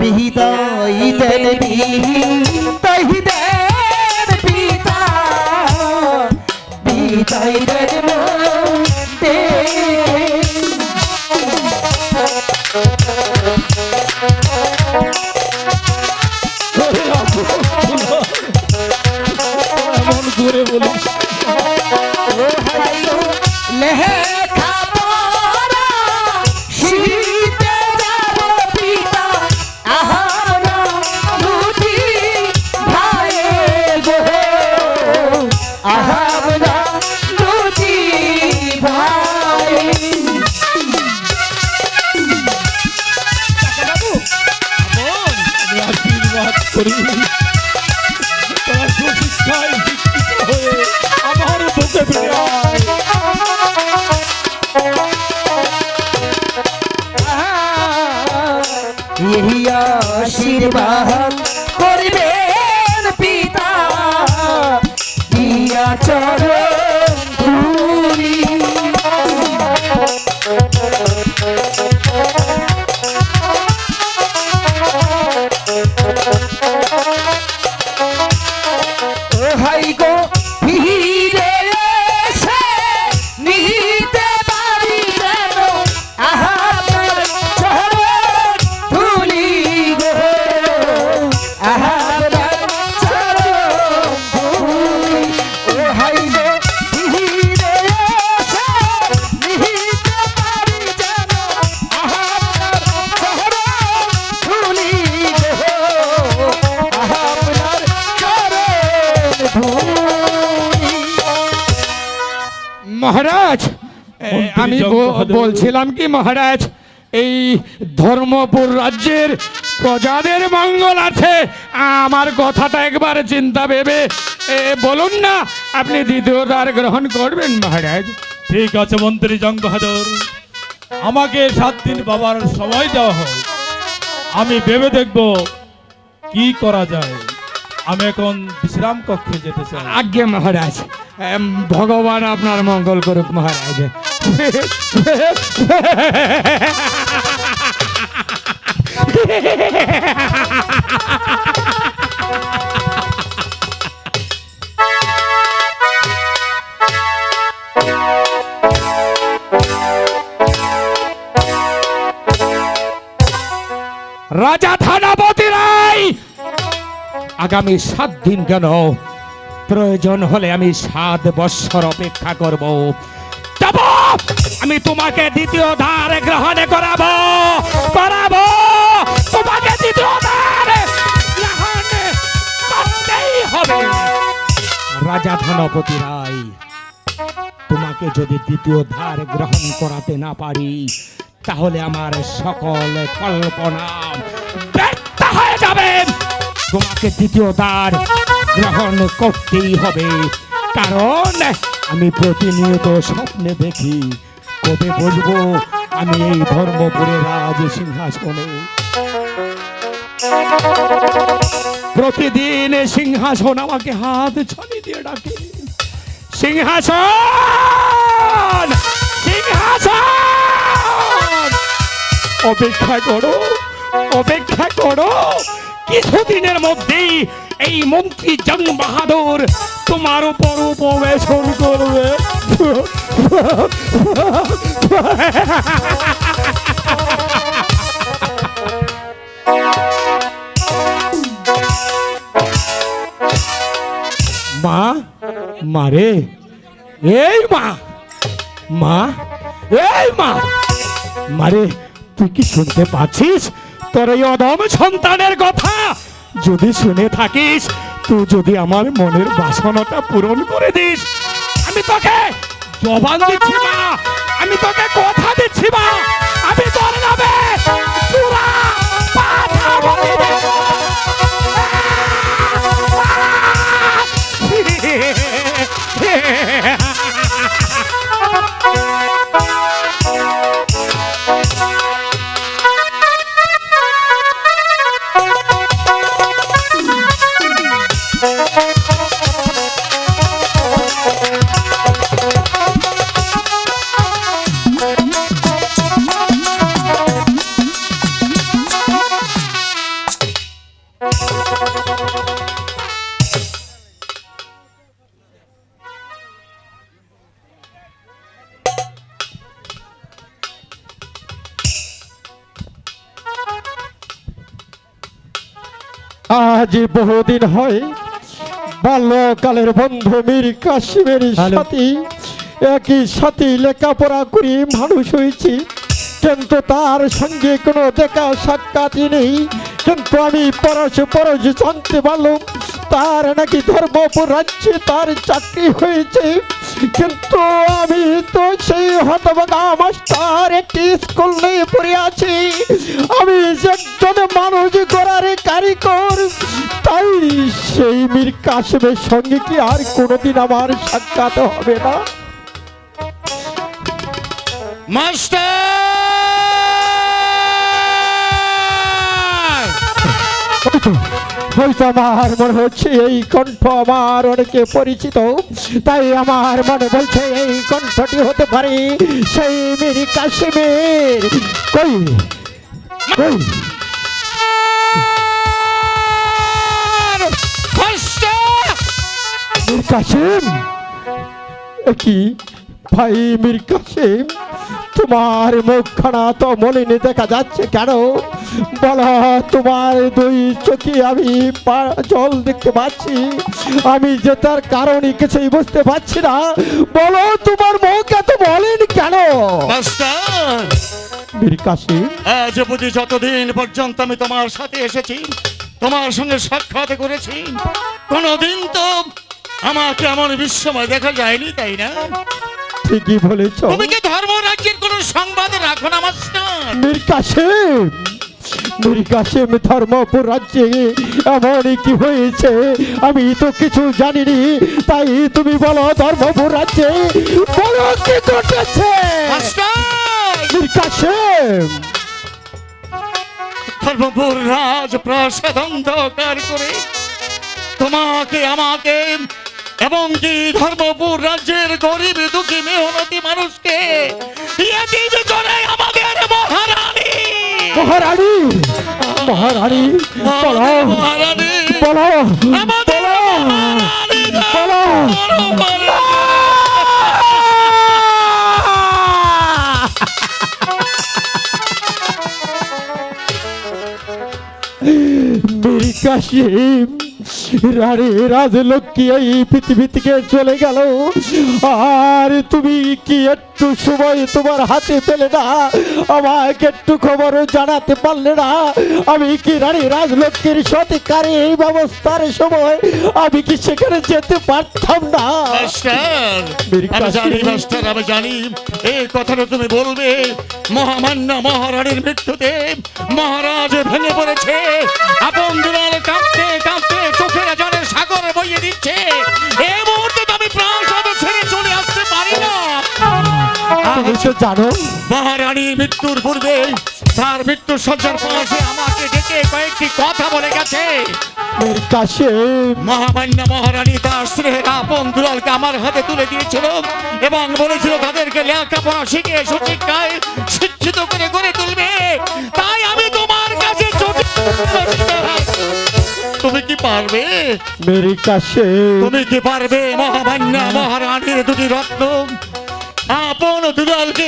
বিহিতাই দেন বিহিতাই দেন পিতা। বিহিতাই দেন মতে এমন করে বলিস লেখা করি তোরা সুশিক্ষায় শিক্ষিত হয়ে আমার বুকে ফিরে আয় यही आशीर्वाद করবেন পিতা ইয়া চরণ হাই গো। আমি বলছিলাম কি মহারাজ এই ধর্মপুর রাজ্যের প্রজাদের মঙ্গল আছে। আমার কথাটা একবার চিন্তা ভেবে এ, বলুন না আপনি দ্বিতীয় দ্বার গ্রহণ করবেন মহারাজ। ঠিক আছে মন্ত্রী জং বাহাদুর আমাকে সাত দিন বাবার সময় দেওয়া হোক। আমি ভেবে দেখব কি করা যায়। আমি এখন বিশ্রাম কক্ষে যেতে চাই। আজ্ঞে মহারাজ ভগবান আপনার মঙ্গল করুক মহারাজ। রাজা থানাপতি রায়! আগামী সাত দিন কেন? প্রয়োজন হলে আমি সাত বৎসর অপেক্ষা করব। আমি তোমাকে দ্বিতীয় ধারে গ্রহণে করাবো করাবো। তোমাকে দ্বিতীয় ধারে করতেই হবে। রাজা ধনপতি রায়, তোমাকে যদি দ্বিতীয় ধার গ্রহণ করাতে না পারি, তাহলে আমার সকল কল্পনা ব্যর্থ হয়ে যাবে। তোমাকে দ্বিতীয় দ্বার গ্রহণ করতেই হবে, কারণ আমি প্রতিনিয়ত স্বপ্নে দেখি কবে বসবো আমি এই ধর্মপুরের রাজ সিংহাসনে। প্রতিদিন সিংহাসন আমাকে হাত ছড়ি দিয়ে ডাকে। সিংহাসন! সিংহাসন! অপেক্ষা করো অপেক্ষা করো। কিছুদিনের মধ্যেই এই মন্ত্রী জং বাহাদুর তোমার উপর উপবেশন করবে। মা মারে এই মা মা, এই মা। মারে তুই কি শুনতে পাচ্ছিস? তোর এই অদম সন্তানের কথা। যদি শুনে থাকিস, তুই যদি আমার মনের বাসনাটা পূরণ করে দিস, আমি তোকে জবান দিচ্ছি মা, আমি তোকে কথা দিচ্ছি মা, আমি তোর নামে পুরা পাঠা বলে দেব। আজ বহুদিন হয় বাল্যকালের বন্ধু মীর কাশিমের সাথে একই সাথী লেখাপড়া করে মানুষ হয়েছি। কিন্তু তার সঙ্গে কোনো দেখা সাক্ষাৎই নেই। কিন্তু আমি পরশ পরশ জানতে পারলাম তার নাকি ধর্মপুর রাজ্যে তার চাকরি হয়েছে। কিন্তু তো সেই হতভাগা মাস্টার একটি স্কুল নিয়ে পড়ে আছি। আমি একজন মানুষ গড়ার কারিগর তাই সেই মীর কাশেমের সঙ্গে কি আর কোনোদিন আমার সাক্ষাৎ হবে না? মাস্টার! হয়তো আমার মনে হচ্ছে এই কণ্ঠ আমার অনেকে পরিচিত। তাই আমার মনে বলছে এই কণ্ঠটি হতে পারে সেই মীর কাশ্মীর। কই? কই? এ কি? ভাই মীর কাসিম তোমার মুখখানা তো মলিনে দেখা যাচ্ছে কেন? বলো তোমার দুই চোখে আমি জল দেখতে পাচ্ছি। আমি যে তার কারণই কিছুই বুঝতে পারছি না। বলো তোমার মুখ এত বলেন কেন? আজ বুঝি যতদিন পর্যন্ত আমি তোমার সাথে এসেছি তোমার সঙ্গে সাক্ষাৎ করেছি কোনোদিন তো আমাকে এমন বিস্ময় দেখা যায়নি তাই না? ঠিকই বলেছ। তুমি কি ধর্মরাজ্যের কোনো সংবাদ রাখো না মাস্টার মীর কাসিম মীর কাসিম ধর্মপুর রাজ্যে এমনই কি হয়েছে? আমি তো কিছু জানিনি তাই তুমি বলো ধর্মপুর রাজ্যে বলো কি ঘটেছে? মীর কাসিম ধর্মপুর রাজ প্রাসাদ অন্ধকার করে তোমাকে আমাকে এবং কি ধর্মপুর রাজ্যের গরিব দুঃখী মেহনতি মানুষকে ইয়াতিম আমাদের মহারানী। মহারানী মহারানী বলো মহারানী। বলো বলো বলো। মীর কাসিম রানী রাজলক্ষ্মী এই পৃথিবী থেকে চলে গেল। আর তুমি কি একটু সময় তোমার হাতে পেলে না? আমাকে একটু খবরও জানাতে পারলে না? আমি কি রানী রাজলক্ষ্মীর সত্যিকারে এই ব্যবস্থার সময় আমি কি সেখানে যেতে পারতাম না? আমি জানি মাস্টার আমি জানি। এই কথাটা তুমি বলবে। মহামান্য মহারানীর মৃত্যুতে মহারাজ ভেঙে পড়েছে। আপন দুলাল কাঁপতে সে জানো? মহারানী মৃত্যুর পূর্বে তার মৃত্যুর সজ্জার পাশে আমাকে ডেকে কয়েকটি কথা বলে গেছে। মীর কাসিম মহামান্য মহারানী তার স্নেহের আপন দুলালকে আমার হাতে তুলে দিয়েছিল এবং বলেছিল তাদেরকে লেখাপড়া শিখে সুশিক্ষায় শিক্ষিত করে গড়ে তুলবে। তাই আমি তোমার কাছে তুমি কি পারবে? মীর কাসিম তুমি কি পারবে মহামান্য মহারানীর দুটি রত্ন? আপন দুলালকে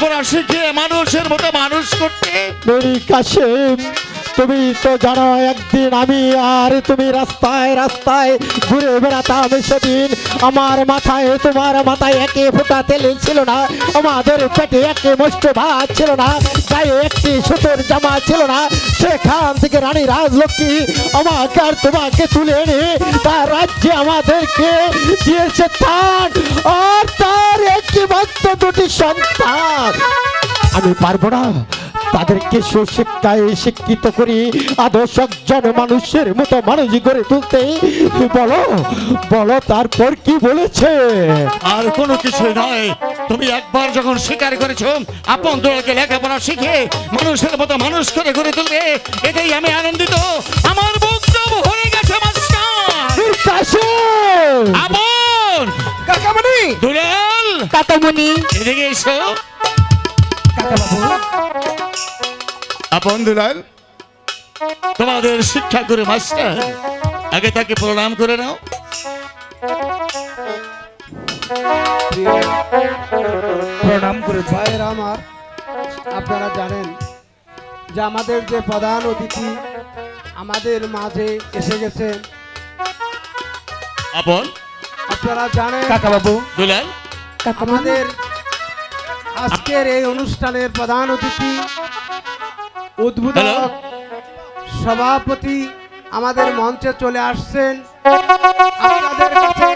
পড়া শিখিয়ে মানুষের মতো মানুষ করতে। কাশেম তুমি তো জানো, একদিন আমি আর তুমি রাস্তায় রাস্তায় ঘুরে বেড়াতাম। সেদিন আমার মাথায়, তোমার মাথায় একে ফোঁটা তেল ছিল না, আমাদের পেটে একে মুষ্ট ভাত ছিল না, গায়ে একটি সুতোর জামা ছিল না। সেখান থেকে রানী রাজলক্ষ্মী আমাকে আর তোমাকে তুলে এনে তার রাজ্যে আমাদেরকে দিয়েছে তার আর তার একটি মাত্র দুটি সন্তান। আমি পারব না। তাদেরকে সুশিক্ষায় শিক্ষিত করি আদর্শ একজন মানুষের মতো মানুষ করে তুলতে। বলো বলো তারপর কি বলেছে? আর কোনো কিছু নয়। তুমি একবার যখন স্বীকার করেছ আপন দোলকে লেখাপড়া শিখে মানুষের মতো মানুষ করে গড়ে তুলবে এটাই আমি আনন্দিত। আমার বক্তব্য হয়ে গেছে! আপন। কাকামণি। দুলাল। কাকামণি। এদিকে এসো। তোমাদের শিক্ষা করে মাস্টার আগে তাকে প্রণাম করে নাও। প্রণাম করে ভাইয়ের আমার। আপনারা জানেন যে আমাদের যে প্রধান অতিথি আমাদের মাঝে এসে গেছেন আপন? আপনারা জানেন কাকা বাবু দুলাল আমাদের আজকের এই অনুষ্ঠানের প্রধান অতিথি উদ্বোধক সভাপতি আমাদের মঞ্চে চলে আসছেন। আপনাদের কাছে